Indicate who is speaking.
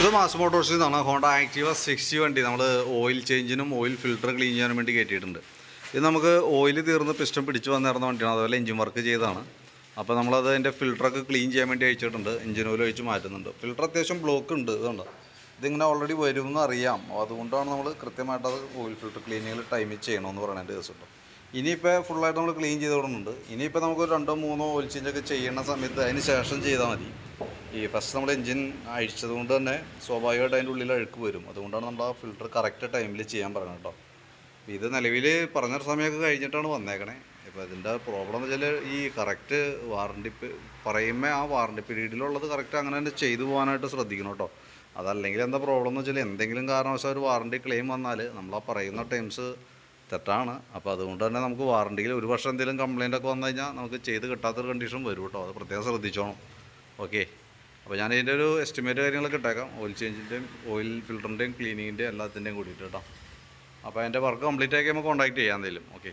Speaker 1: ഇത് മാസ് മോട്ടോഴ്സിൽ നിന്നാണ് Honda Activa sixty വണ്ടി. നമ്മൾ ഓയിൽ ചേഞ്ചിനും ഓയിൽ ഫിൽട്ടർ ക്ലീൻ ചെയ്യാനും വേണ്ടി കയറ്റിയിട്ടുണ്ട്. ഇത് നമുക്ക് ഓയിൽ തീർന്ന് പിസ്റ്റം പിടിച്ച് വന്നിരുന്ന വണ്ടിയാണ്. അതുപോലെ എഞ്ചിൻ വർക്ക് ചെയ്തതാണ്. അപ്പോൾ നമ്മളത് അതിന്റെ ഫിൽറ്ററൊക്കെ ക്ലീൻ ചെയ്യാൻ വേണ്ടി അയച്ചിട്ടുണ്ട് എഞ്ചിൻ ഓയിൽ ഒഴിച്ച് മാറ്റുന്നുണ്ട്. ഫിൽട്ടർ അത്യാവശ്യം ബ്ലോക്ക് ഉണ്ട്. ഇതുണ്ട്. ഇതിങ്ങനെ ഓൾറെഡി വരുമെന്ന് അറിയാം. അതുകൊണ്ടാണ് നമ്മൾ കൃത്യമായിട്ട് അത് ഓയിൽ ഫിൽട്ടർ ക്ലീനിങ്ങിൽ ടൈമിൽ ചെയ്യണമെന്ന് പറയുന്നത് ദിവസം ഇനിയിപ്പോൾ ഫുള്ളായിട്ട് നമ്മൾ ക്ലീൻ ചെയ്ത് കൊടുക്കുന്നുണ്ട്. ഇനിയിപ്പോൾ നമുക്ക് രണ്ടോ മൂന്നോ ഓയിൽ ചേഞ്ചൊക്കെ ചെയ്യുന്ന സമയത്ത് അതിന് ശേഷം ചെയ്താൽ മതി. ഈ ഫസ്റ്റ് നമ്മൾ എൻജിൻ അഴിച്ചത് കൊണ്ട് തന്നെ സ്വാഭാവികമായിട്ട് അതിന്റെ ഉള്ളിൽ അഴുക്ക് വരും. അതുകൊണ്ടാണ് നമ്മൾ ആ ഫിൽട്ടർ കറക്റ്റ് ടൈമിൽ ചെയ്യാൻ പറയുന്നത് കേട്ടോ. ഇത് നിലവിൽ പറഞ്ഞ സമയമൊക്കെ കഴിഞ്ഞിട്ടാണ് വന്നേക്കണേ. ഇപ്പോൾ ഇതിന്റെ പ്രോബ്ലം എന്ന് വെച്ചാൽ ഈ കറക്റ്റ് വാറണ്ടി പറയുമ്പോൾ ആ വാറണ്ടി പീരീഡിലുള്ളത് കറക്റ്റ് അങ്ങനെ തന്നെ ചെയ്തു പോകാനായിട്ട് ശ്രദ്ധിക്കണം കേട്ടോ. അതല്ലെങ്കിൽ എന്താ പ്രോബ്ലം എന്ന് വെച്ചാൽ എന്തെങ്കിലും കാരണവശാൽ ഒരു വാറണ്ടി ക്ലെയിം വന്നാൽ നമ്മൾ ആ പറയുന്ന ടൈംസ് തെറ്റാണ്. അപ്പോൾ അതുകൊണ്ട് തന്നെ നമുക്ക് വാറണ്ടിയിൽ ഒരു വർഷം എന്തെങ്കിലും കംപ്ലയിന്റ് ഒക്കെ വന്നു കഴിഞ്ഞാൽ നമുക്ക് ചെയ്ത് കിട്ടാത്തൊരു കണ്ടീഷൻ വരും കേട്ടോ. അത് പ്രത്യേകം ശ്രദ്ധിച്ചോണം. ഓക്കെ അപ്പോൾ ഞാൻ ഇതിന്റെ ഒരു എസ്റ്റിമേറ്റ് കാര്യങ്ങളൊക്കെ ഇട്ടേക്കാം. ഓയിൽ ചേഞ്ചിന്റെയും ഓയിൽ ഫിൽറ്ററിന്റെയും ക്ലീനിങ്ങിന്റെയും എല്ലാത്തിന്റെയും കൂടിയിട്ട് കേട്ടോ. അപ്പോൾ അതിന്റെ വർക്ക് കംപ്ലീറ്റ് ആക്കി നമുക്ക് കോൺടാക്ട് ചെയ്യാം എന്തെങ്കിലും ഓക്കെ